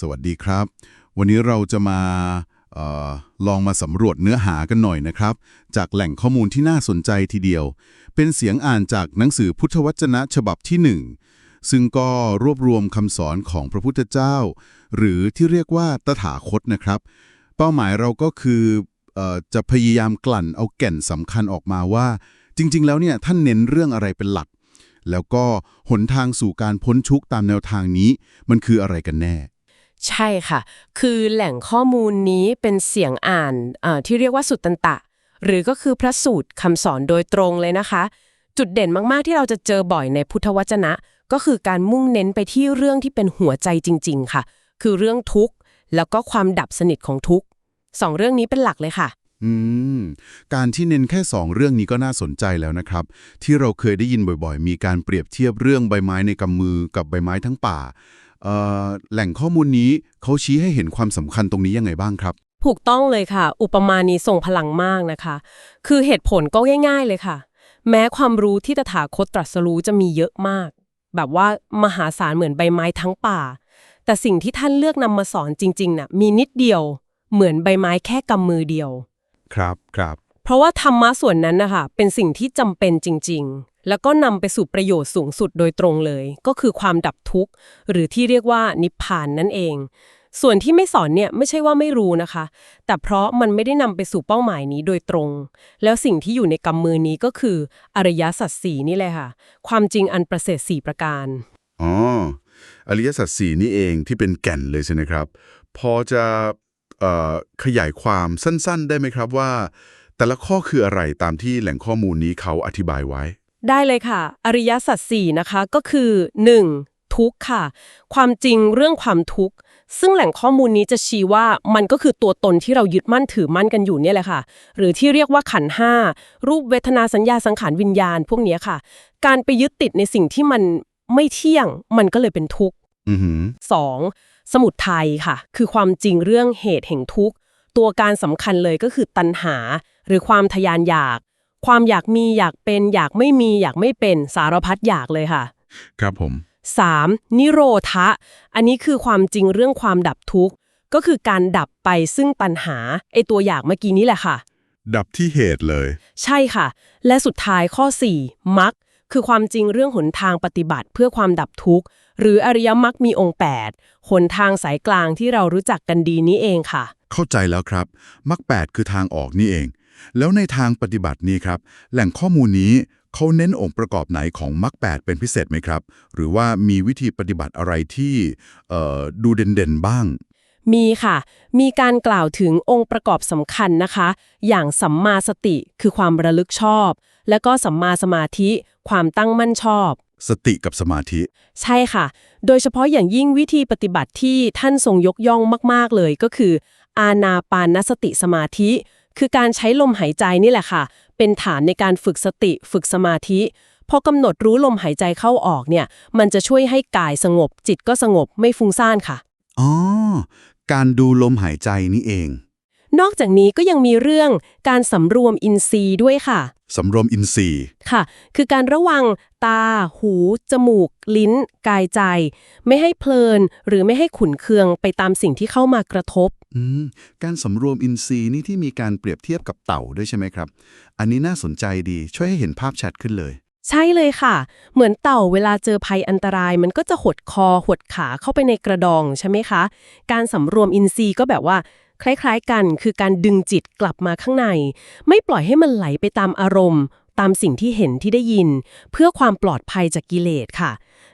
สวัสดีครับ วันนี้เราจะมาออลองมาสำรวจเนื้อหากันหน่อยนะครับ จากแหล่งข้อมูลที่น่าสนใจทีเดียว เป็นเสียงอ่านจากหนังสือพุทธวจนะฉบับที่หนึ่งซึ่งก็รวบรวมคำสอนของพระพุทธเจ้า หรือที่เรียกว่าตถาคตนะครับ เป้าหมายเราก็คือออจะพยายามกลั่นเอาแก่นสำคัญออกมาว่า จริง ๆ แล้วเนี่ยท่านเน้นเรื่องอะไรเป็นหลัก แล้วก็หนทางสู่การพ้นทุกข์ตามแนวทางนี้ มันคืออะไรกันแน่ ใช่ค่ะ คือแหล่งข้อมูลนี้เป็นเสียงอ่านที่เรียกว่าสุตตันตะ หรือก็คือพระสูตรคำสอนโดยตรงเลยนะคะ จุดเด่นมากๆที่เราจะเจอบ่อยในพุทธวจนะ ก็คือการมุ่งเน้นไปที่เรื่องที่เป็นหัวใจจริง ๆ ค่ะ คือเรื่องทุกข์แล้วก็ความดับสนิทของทุกข์สองเรื่องนี้เป็นหลักเลยค่ะ อืม การที่เน้นแค่สองเรื่องนี้ก็น่าสนใจแล้วนะครับ ที่เราเคยได้ยินบ่อยๆ มีการเปรียบเทียบเรื่องใบไม้ในกำมือกับใบไม้ทั้งป่า แหล่งข้อมูลนี้เขาชี้ให้เห็นความสำคัญตรงนี้ยังไงบ้างครับ ถูกต้องเลยค่ะ อุปมานี้ส่งพลังมากนะคะ คือเหตุผลก็ง่าย ๆเลยค่ะ แม้ความรู้ที่ตถาคตตรัสรู้จะมีเยอะมาก แบบว่ามหาศาลเหมือนใบไม้ทั้งป่า แต่สิ่งที่ท่านเลือกนำมาสอนจริงๆน่ะมีนิดเดียว เหมือนใบไม้แค่กำมือเดียว ครับครับ เพราะว่าธรรมะส่วนนั้นนะคะเป็นสิ่งที่จำเป็นจริง ๆ แล้วก็นำไปสู่ประโยชน์สูงสุดโดยตรงเลย ก็คือความดับทุกข์ หรือที่เรียกว่านิพพานนั่นเอง ส่วนที่ไม่สอนเนี่ยไม่ใช่ว่าไม่รู้นะคะ แต่เพราะมันไม่ได้นำไปสู่เป้าหมายนี้โดยตรง แล้วสิ่งที่อยู่ในกำมือนี้ก็คืออริยสัจสี่นี่แหละค่ะ ความจริงอันประเสริฐสี่ประการอ๋ออริยสัจสี่นี่เองที่เป็นแก่นเลยใช่ไหมครับ พอจะอขยายความสั้นๆ ได้ไหมครับว่า แต่ละข้อคืออะไรตามที่แหล่งข้อมูลนี้เขาอธิบายไว้ ได้เลยค่ะ อริยสัจสี่นะคะก็คือ 1. ทุกข์ค่ะ ความจริงเรื่องความทุกข์ ซึ่งแหล่งข้อมูลนี้จะชี้ว่ามันก็คือตัวตนที่เรายึดมั่นถือมั่นกันอยู่เนี่ยแหละค่ะ หรือที่เรียกว่าขันธ์ห้ารูปเวทนาสัญญาสังขารวิญญาณ พวกเนี้ยค่ะ การไปยึดติดในสิ่งที่มันไม่เที่ยง มันก็เลยเป็นทุกข์อือหือ 2. สมุททัยค่ะ คือความจริงเรื่องเหตุแห่งทุกข์ ตัวการสำคัญเลยก็คือตัณหา หรือความทยานอยาก ความอยากมีอยากเป็น อยากไม่มีอยากไม่เป็นสารพัดอยากเลยค่ะ ครับผม 3. นิโรธะ อันนี้คือความจริงเรื่องความดับทุกข์ ก็คือการดับไปซึ่งตัณหาไอตัวอยากเมื่อกี้นี้แหละค่ะ ดับที่เหตุเลย ใช่ค่ะ และสุดท้ายข้อ 4. มรรคคือความจริงเรื่องหนทางปฏิบัติเพื่อความดับทุกข์ หรืออริยมรรคมีองค์ 8 หนทางสายกลางที่เรารู้จักกันดีนี้เองค่ะ เข้าใจแล้วครับมรรคแปดคือทางออกนี่เอง แล้วในทางปฏิบัตินี้ครับ แหล่งข้อมูลนี้เขาเน้นองค์ประกอบไหนของมรรคแปดเป็นพิเศษไหมครับ หรือว่ามีวิธีปฏิบัติอะไรที่เอ่อดูเด่นๆบ้าง มีค่ะ มีการกล่าวถึงองค์ประกอบสำคัญนะคะ อย่างสัมมาสติคือความระลึกชอบ และก็สัมมาสมาธิความตั้งมั่นชอบ สติกับสมาธิ ใช่ค่ะ โดยเฉพาะอย่างยิ่งวิธีปฏิบัติที่ท่านทรงยกย่องมาก ๆเลยก็คือ อาณาปานสติสมาธิ คือการใช้ลมหายใจนี่แหละค่ะ เป็นฐานในการฝึกสติฝึกสมาธิ พอกำหนดรู้ลมหายใจเข้าออกเนี่ย มันจะช่วยให้กายสงบ จิตก็สงบไม่ฟุ้งซ่านค่ะ อ๋อ การดูลมหายใจนี่เอง นอกจากนี้ก็ยังมีเรื่องการสำรวมอินทรีย์ด้วยค่ะ สำรวมอินทรีย์ ค่ะ คือการระวังตา หู จมูก ลิ้น กายใจ ไม่ให้เพลิน หรือไม่ให้ขุนเคืองไปตามสิ่งที่เข้ามากระทบ อืม การสำรวมอินทรีย์นี่ที่มีการเปรียบเทียบกับเต่าด้วยใช่ไหมครับ อันนี้น่าสนใจดีช่วยให้เห็นภาพชัดขึ้นเลย ใช่เลยค่ะ เหมือนเต่าเวลาเจอภัยอันตราย มันก็จะหดคอหดขาเข้าไปในกระดองใช่ไหมคะ การสำรวมอินทรีย์ก็แบบว่า คล้ายๆกัน คือการดึงจิตกลับมาข้างใน ไม่ปล่อยให้มันไหลไปตามอารมณ์ ตามสิ่งที่เห็นที่ได้ยิน เพื่อความปลอดภัยจากกิเลสค่ะ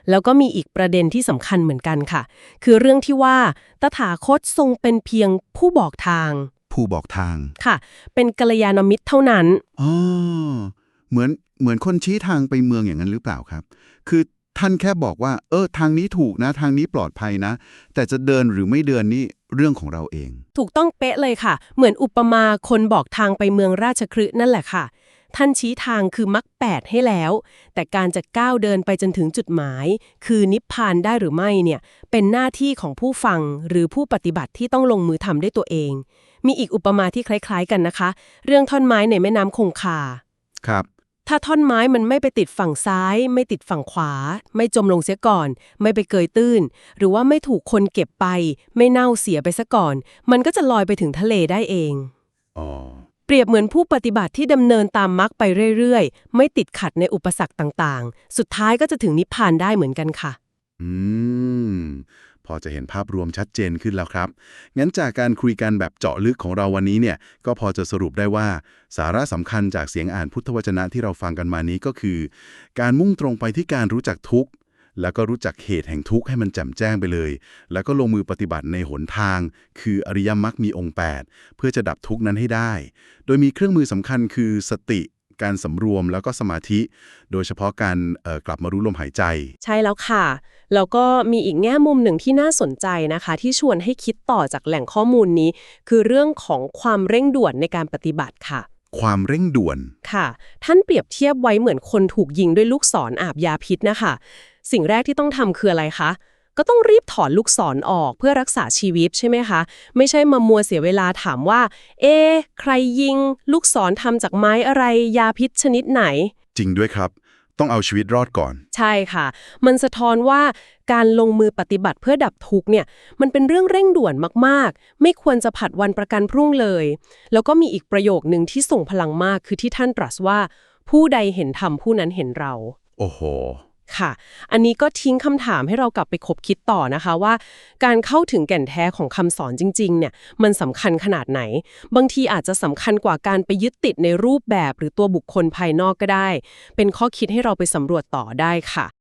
แล้วก็มีอีกประเด็นที่สำคัญเหมือนกันค่ะ คือเรื่องที่ว่าตถาคตทรงเป็นเพียงผู้บอกทาง ผู้บอกทางค่ะ เป็นกัลยาณมิตรเท่านั้นอ๋อเหมือนเหมือนคนชี้ทางไปเมืองอย่างนั้นหรือเปล่าครับ คือท่านแค่บอกว่า เออ ทางนี้ถูกนะ ทางนี้ปลอดภัยนะ แต่จะเดินหรือไม่เดินนี่ เรื่องของเราเอง ถูกต้องเป๊ะเลยค่ะ เหมือนอุปมาคนบอกทางไปเมืองราชคฤห์นั่นแหละค่ะ ท่านชี้ทางคือมรรคแปดให้แล้ว แต่การจะก้าวเดินไปจนถึงจุดหมาย คือนิพพานได้หรือไม่เนี่ย เป็นหน้าที่ของผู้ฟังหรือผู้ปฏิบัติที่ต้องลงมือทำด้วยตัวเอง มีอีกอุปมาที่คล้าย ๆ กันนะคะ เรื่องท่อนไม้ในแม่น้ำคงคา ครับ ถ้าท่อนไม้มันไม่ไปติดฝั่งซ้าย ไม่ติดฝั่งขวา ไม่จมลงเสียก่อน ไม่ไปเกยตื้น หรือว่าไม่ถูกคนเก็บไป ไม่เน่าเสียไปซะก่อน มันก็จะลอยไปถึงทะเลได้เองอ๋อเปรียบเหมือนผู้ปฏิบัติที่ดำเนินตามมรรคไปเรื่อยๆ ไม่ติดขัดในอุปสรรคต่างๆ สุดท้ายก็จะถึงนิพพานได้เหมือนกันค่ะ อืม พอจะเห็นภาพรวมชัดเจนขึ้นแล้วครับ งั้นจากการคุยกันแบบเจาะลึกของเราวันนี้เนี่ย ก็พอจะสรุปได้ว่า สาระสำคัญจากเสียงอ่านพุทธวจนะที่เราฟังกันมานี้ก็คือ การมุ่งตรงไปที่การรู้จักทุกข์ แล้วก็รู้จักเหตุแห่งทุกข์ให้มันแจ่มแจ้งไปเลย แล้วก็ลงมือปฏิบัติในหนทาง คืออริยมรรคมีองค์ 8 เพื่อจะดับทุกข์นั้นให้ได้ โดยมีเครื่องมือสำคัญคือสติ การสำรวมแล้วก็สมาธิ โดยเฉพาะการเอ่อกลับมารู้ลมหายใจ ใช่แล้วค่ะ แล้วก็มีอีกแง่มุมหนึ่งที่น่าสนใจนะคะ ที่ชวนให้คิดต่อจากแหล่งข้อมูลนี้ คือเรื่องของความเร่งด่วนในการปฏิบัติค่ะความเร่งด่วน ค่ะ ท่านเปรียบเทียบไว้เหมือนคนถูกยิงด้วยลูกศรออาบยาพิษนะคะ สิ่งแรกที่ต้องทำคืออะไรคะ ก็ต้องรีบถอนลูกศรอออกเพื่อรักษาชีวิตใช่ไหมคะ ไม่ใช่มามัวเสียเวลาถามว่า เอ๊ะใครยิง ลูกศรทำจากไม้อะไร ยาพิษชนิดไหน จริงด้วยครับ ต้องเอาชีวิตรอดก่อน ใช่ค่ะ มันสะท้อนว่าการลงมือปฏิบัติเพื่อดับทุกข์เนี่ย มันเป็นเรื่องเร่งด่วนมากๆ ไม่ควรจะผัดวันประกันพรุ่งเลย แล้วก็มีอีกประโยคนึงที่ส่งพลังมากคือที่ท่านตรัสว่า ผู้ใดเห็นธรรมผู้นั้นเห็นเรา โอ้โห ค่ะ อันนี้ก็ทิ้งคำถามให้เรากลับไปคบคิดต่อนะคะว่า การเข้าถึงแก่นแท้ของคำสอนจริงๆเนี่ยมันสำคัญขนาดไหน บางทีอาจจะสำคัญกว่าการไปยึดติดในรูปแบบ หรือตัวบุคคลภายนอกก็ได้ เป็นข้อคิดให้เราไปสำรวจต่อได้ค่ะ